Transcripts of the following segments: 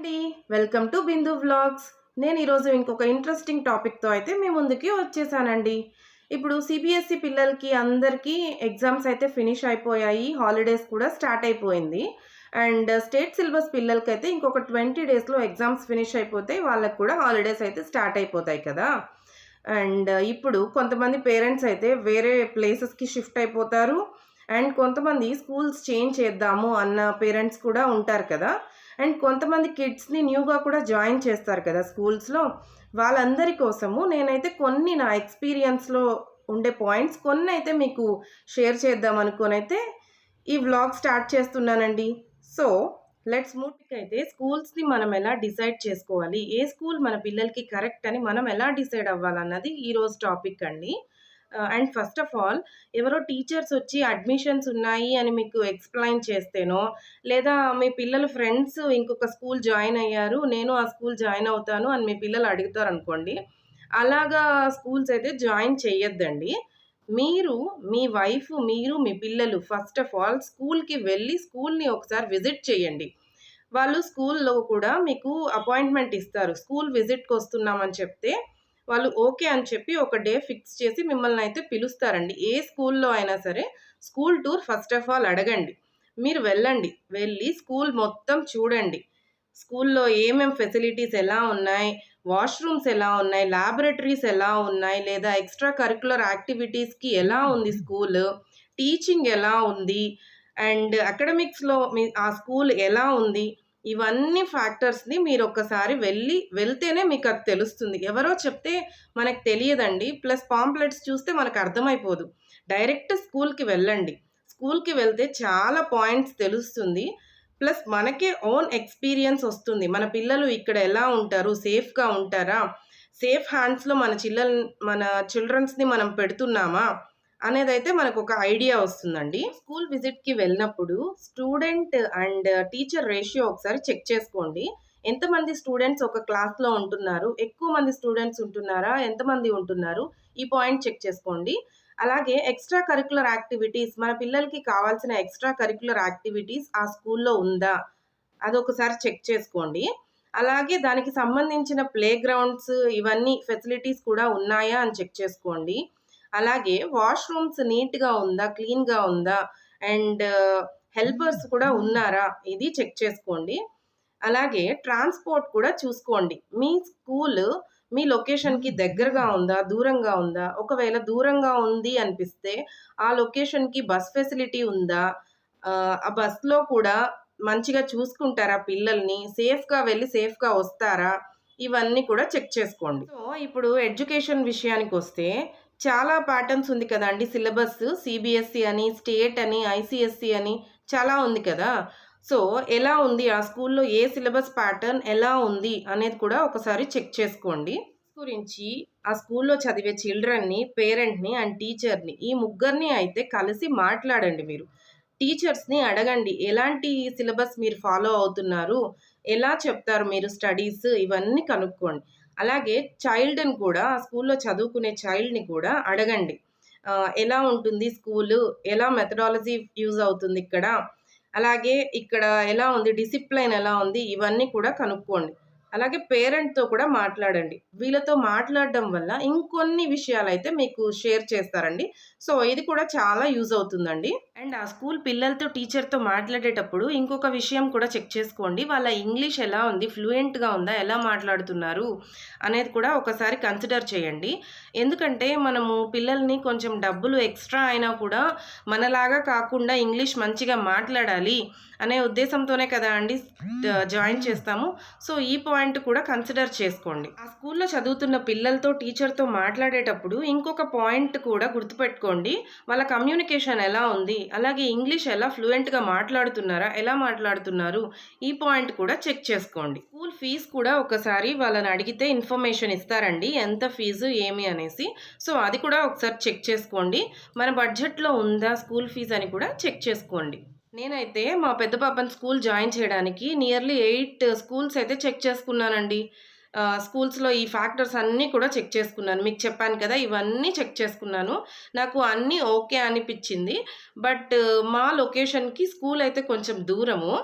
అండి. Welcome to Bindu vlogs నేను ఈరోజు ఇంకొక ఇంట్రెస్టింగ్ టాపిక్తో అయితే మీ ముందుకి వచ్చేసానండి. ఇప్పుడు సిబిఎస్ఈ పిల్లలకి అందరికీ ఎగ్జామ్స్ అయితే ఫినిష్ అయిపోయాయి. హాలిడేస్ కూడా స్టార్ట్ అయిపోయింది. అండ్ స్టేట్ సిలబస్ పిల్లలకి అయితే ఇంకొక ట్వంటీ డేస్లో ఎగ్జామ్స్ ఫినిష్ అయిపోతాయి వాళ్ళకి కూడా హాలిడేస్ అయితే స్టార్ట్ అయిపోతాయి కదా. అండ్ ఇప్పుడు కొంతమంది పేరెంట్స్ అయితే వేరే ప్లేసెస్కి షిఫ్ట్ అయిపోతారు. అండ్ కొంతమంది స్కూల్స్ చేంజ్ చేద్దాము అన్న పేరెంట్స్ కూడా ఉంటారు కదా. అండ్ కొంతమంది కిడ్స్ని న్యూగా కూడా జాయిన్ చేస్తారు కదా స్కూల్స్లో. వాళ్ళందరి కోసము నేనైతే కొన్ని నా ఎక్స్పీరియన్స్లో ఉండే పాయింట్స్ కొన్ని అయితే మీకు షేర్ చేద్దాం అనుకొని అయితే ఈ వ్లాగ్ స్టార్ట్ చేస్తున్నానండి. సో లెట్స్ మూటికి అయితే స్కూల్స్ని మనం ఎలా డిసైడ్ చేసుకోవాలి? ఏ స్కూల్ మన పిల్లలకి కరెక్ట్ అని మనం ఎలా డిసైడ్ అవ్వాలన్నది ఈరోజు టాపిక్ అండి. అండ్ ఫస్ట్ ఆఫ్ ఆల్ ఎవరో టీచర్స్ వచ్చి అడ్మిషన్స్ ఉన్నాయి అని మీకు ఎక్స్ప్లెయిన్ చేస్తేనో లేదా మీ పిల్లలు ఫ్రెండ్స్ ఇంకొక స్కూల్ జాయిన్ అయ్యారు నేను ఆ స్కూల్ జాయిన్ అవుతాను అని మీ పిల్లలు అడుగుతారు అనుకోండి అలాగా స్కూల్స్ అయితే జాయిన్ చేయొద్దండి మీరు మీ వైఫ్ మీరు మీ పిల్లలు ఫస్ట్ ఆఫ్ ఆల్ స్కూల్కి వెళ్ళి స్కూల్ని ఒకసారి విజిట్ చేయండి వాళ్ళు స్కూల్లో కూడా మీకు అపాయింట్మెంట్ ఇస్తారు. స్కూల్ విజిట్కి వస్తున్నామని చెప్తే వాళ్ళు ఓకే అని చెప్పి ఒక డే ఫిక్స్ చేసి మిమ్మల్ని అయితే పిలుస్తారండి. ఏ స్కూల్లో అయినా సరే school tour first of all అడగండి. మీరు వెళ్ళండి. వెళ్ళి స్కూల్ మొత్తం చూడండి. స్కూల్లో ఏమేం ఫెసిలిటీస్ ఎలా ఉన్నాయి? వాష్రూమ్స్ ఎలా ఉన్నాయి? ల్యాబొరేటరీస్ ఎలా ఉన్నాయి? లేదా ఎక్స్ట్రా కరికులర్ యాక్టివిటీస్కి ఎలా ఉంది స్కూల్? టీచింగ్ ఎలా ఉంది? అండ్ అకాడమిక్స్లో మీ ఆ స్కూల్ ఎలా ఉంది? ఇవన్నీ ఫ్యాక్టర్స్ని మీరు ఒక్కసారి వెళ్ళి వెళ్తేనే మీకు అది తెలుస్తుంది. ఎవరో చెప్తే మనకు తెలియదండి. ప్లస్ పాంప్లెట్స్ చూస్తే మనకు అర్థమైపోదు. డైరెక్ట్ స్కూల్కి వెళ్ళండి. స్కూల్కి వెళ్తే చాలా పాయింట్స్ తెలుస్తుంది. ప్లస్ మనకే ఓన్ ఎక్స్పీరియన్స్ వస్తుంది. మన పిల్లలు ఇక్కడ ఎలా ఉంటారు? సేఫ్గా ఉంటారా? సేఫ్ హ్యాండ్స్లో మన చిల్లల్ మన చిల్డ్రన్స్ని మనం పెడుతున్నామా? అనేది అయితే మనకు ఒక ఐడియా వస్తుందండి. స్కూల్ విజిట్కి వెళ్ళినప్పుడు స్టూడెంట్ అండ్ టీచర్ రేషియో ఒకసారి చెక్ చేసుకోండి. ఎంతమంది స్టూడెంట్స్ ఒక క్లాస్లో ఉంటున్నారు? ఎక్కువ మంది స్టూడెంట్స్ ఉంటున్నారా? ఎంతమంది ఉంటున్నారు? ఈ పాయింట్ చెక్ చేసుకోండి. అలాగే ఎక్స్ట్రా కరికులర్ యాక్టివిటీస్ మన పిల్లలకి కావాల్సిన ఎక్స్ట్రా కరికులర్ యాక్టివిటీస్ ఆ స్కూల్లో ఉందా? అదొకసారి చెక్ చేసుకోండి. అలాగే దానికి సంబంధించిన ప్లే గ్రౌండ్స్ ఇవన్నీ ఫెసిలిటీస్ కూడా ఉన్నాయా అని చెక్ చేసుకోండి. అలాగే వాష్రూమ్స్ నీట్గా ఉందా క్లీన్గా ఉందా? అండ్ uh, హెల్పర్స్ కూడా ఉన్నారా? ఇది చెక్ చేసుకోండి. అలాగే ట్రాన్స్పోర్ట్ కూడా చూసుకోండి. మీ స్కూల్ మీ లొకేషన్కి దగ్గరగా ఉందా దూరంగా ఉందా? ఒకవేళ దూరంగా ఉంది అనిపిస్తే ఆ లొకేషన్కి బస్ ఫెసిలిటీ ఉందా? Uh, ఆ బస్లో కూడా మంచిగా చూసుకుంటారా పిల్లల్ని? సేఫ్గా వెళ్ళి సేఫ్గా వస్తారా? ఇవన్నీ కూడా చెక్ చేసుకోండి. సో ఇప్పుడు ఎడ్యుకేషన్ విషయానికి వస్తే చాలా ప్యాటర్న్స్ ఉంది కదండి సిలబస్ సిబిఎస్సి అని స్టేట్ అని ఐసిఎస్సి అని చాలా ఉంది కదా. సో ఎలా ఉంది? ఆ స్కూల్లో ఏ సిలబస్ ప్యాటర్న్ ఎలా ఉంది అనేది కూడా ఒకసారి చెక్ చేసుకోండి. గురించి ఆ స్కూల్లో చదివే చిల్డ్రన్ని పేరెంట్ని అండ్ టీచర్ని ఈ ముగ్గురిని అయితే కలిసి మాట్లాడండి మీరు. టీచర్స్ని అడగండి ఎలాంటి సిలబస్ మీరు ఫాలో అవుతున్నారు? ఎలా చెప్తారు మీరు? స్టడీస్ ఇవన్నీ కనుక్కోండి. అలాగే చైల్డ్ని కూడా ఆ స్కూల్లో చదువుకునే చైల్డ్ని కూడా అడగండి. ఎలా ఉంటుంది స్కూలు? ఎలా మెథడాలజీ యూజ్ అవుతుంది ఇక్కడ? అలాగే ఇక్కడ ఎలా ఉంది? డిసిప్లైన్ ఎలా ఉంది? ఇవన్నీ కూడా కనుక్కోండి. అలాగే పేరెంట్తో కూడా మాట్లాడండి. వీళ్ళతో మాట్లాడడం వల్ల ఇంకొన్ని విషయాలు అయితే మీకు షేర్ చేస్తారండి. సో ఇది కూడా చాలా యూజ్ అవుతుందండి. అండ్ ఆ స్కూల్ పిల్లలతో టీచర్తో మాట్లాడేటప్పుడు ఇంకొక విషయం కూడా చెక్ చేసుకోండి. వాళ్ళ ఇంగ్లీష్ ఎలా ఉంది? ఫ్లూయెంట్గా ఉందా? ఎలా మాట్లాడుతున్నారు? అనేది కూడా ఒకసారి కన్సిడర్ చేయండి. ఎందుకంటే మనము పిల్లల్ని కొంచెం డబ్బులు ఎక్స్ట్రా అయినా కూడా మనలాగా కాకుండా ఇంగ్లీష్ మంచిగా మాట్లాడాలి అనే ఉద్దేశంతోనే కదా అండి జాయిన్ చేస్తాము. సో ఈ పాయింట్ పాయింట్ కూడా కన్సిడర్ చేసుకోండి. ఆ స్కూల్లో చదువుతున్న పిల్లలతో టీచర్తో మాట్లాడేటప్పుడు ఇంకొక పాయింట్ కూడా గుర్తుపెట్టుకోండి. వాళ్ళ కమ్యూనికేషన్ ఎలా ఉంది? అలాగే ఇంగ్లీష్ ఎలా ఫ్లూయెంట్గా మాట్లాడుతున్నారా? ఎలా మాట్లాడుతున్నారు? ఈ పాయింట్ కూడా చెక్ చేసుకోండి. స్కూల్ ఫీజు కూడా ఒకసారి వాళ్ళని అడిగితే ఇన్ఫర్మేషన్ ఇస్తారండి. ఎంత ఫీజు ఏమి అనేసి. సో అది కూడా ఒకసారి చెక్ చేసుకోండి. మన బడ్జెట్లో ఉందా స్కూల్ ఫీజు అని కూడా చెక్ చేసుకోండి. నేనైతే మా పెద్ద పాపని స్కూల్ జాయిన్ చేయడానికి నియర్లీ ఎయిట్ స్కూల్స్ అయితే చెక్ చేసుకున్నానండి స్కూల్స్లో ఈ ఫ్యాక్టర్స్ అన్నీ కూడా చెక్ చేసుకున్నాను మీకు చెప్పాను కదా ఇవన్నీ చెక్ చేసుకున్నాను నాకు అన్నీ ఓకే అనిపించింది బట్ మా లొకేషన్కి స్కూల్ అయితే కొంచెం దూరము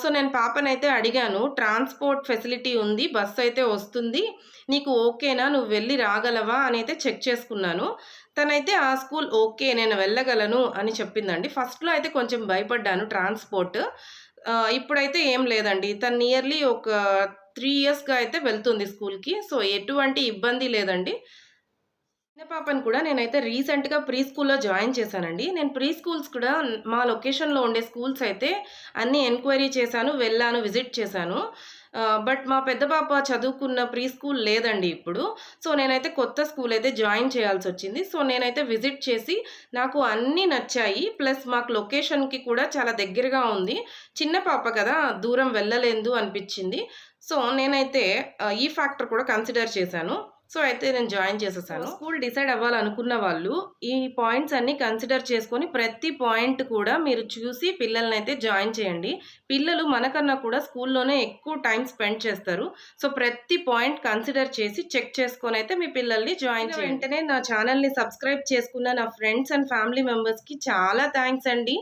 సో నేను పాపనైతే అడిగాను. ట్రాన్స్‌పోర్ట్ ఫెసిలిటీ ఉంది. బస్సు అయితే వస్తుంది. నీకు ఓకేనా? నువ్వు వెళ్ళి రాగలవా? అని అయితే చెక్ చేసుకున్నాను. తనైతే ఆ స్కూల్ ఓకే. నేను వెళ్ళగలను అని చెప్పిందండి. ఫస్ట్‌లో అయితే కొంచెం భయపడ్డాను ట్రాన్స్‌పోర్ట్. ఇప్పుడైతే ఏం లేదండి. తను నియర్లీ ఒక త్రీ ఇయర్స్‌గా అయితే వెళ్తుంది స్కూల్‌కి. సో, ఎటువంటి ఇబ్బంది లేదండి. చిన్న పాపని కూడా నేనైతే రీసెంట్‌గా ప్రీ స్కూల్‌లో జాయిన్ చేశానండి. నేను ప్రీ స్కూల్స్ కూడా మా లొకేషన్‌లో ఉండే స్కూల్స్ అయితే అన్నీ ఎంక్వైరీ చేశాను. వెళ్ళాను. విజిట్ చేశాను. బట్ మా పెద్ద పాప చదువుకున్న ప్రీ స్కూల్ లేదండి ఇప్పుడు. సో, నేనైతే కొత్త స్కూల్ అయితే జాయిన్ చేయాల్సి వచ్చింది సో, నేనైతే విజిట్ చేసి నాకు అన్నీ నచ్చాయి. ప్లస్ మాకు లొకేషన్‌కి కూడా చాలా దగ్గరగా ఉంది. చిన్న పాప కదా! దూరం వెళ్ళలేదు అనిపించింది సో, నేనైతే ఈ ఫ్యాక్టర్ కూడా కన్సిడర్ చేశాను. సో, అయితే నేను జాయిన్ చేసేసాను. స్కూల్ డిసైడ్ అవ్వాలనుకున్న వాళ్ళు ఈ పాయింట్స్ అన్నీ కన్సిడర్ చేసుకొని ప్రతి పాయింట్ కూడా మీరు చూసి పిల్లలనైతే జాయిన్ చేయండి. పిల్లలు మనకన్నా కూడా స్కూల్‌లోనే ఎక్కువ టైమ్ స్పెండ్ చేస్తారు. సో, ప్రతి పాయింట్ కన్సిడర్ చేసి చెక్ చేసుకొనైతే మీ పిల్లల్ని జాయిన్ చేయండి. వెంటనే నా ఛానెల్‌ని సబ్స్క్రైబ్ చేసుకున్న నా ఫ్రెండ్స్ అండ్ ఫ్యామిలీ మెంబర్స్‌కి చాలా థాంక్స్ అండి.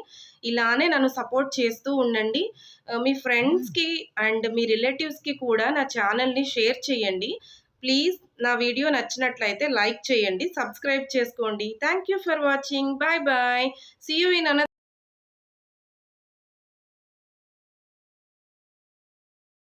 ఇలానే నన్ను సపోర్ట్ చేస్తూ ఉండండి. మీ ఫ్రెండ్స్‌కి అండ్ మీ రిలేటివ్స్‌కి కూడా నా ఛానెల్‌ని షేర్ చేయండి. ప్లీజ్ నా వీడియో నచ్చినట్లయితే లైక్ చేయండి. సబ్స్క్రైబ్ చేసుకోండి. Thank you for watching. Bye bye see you in అన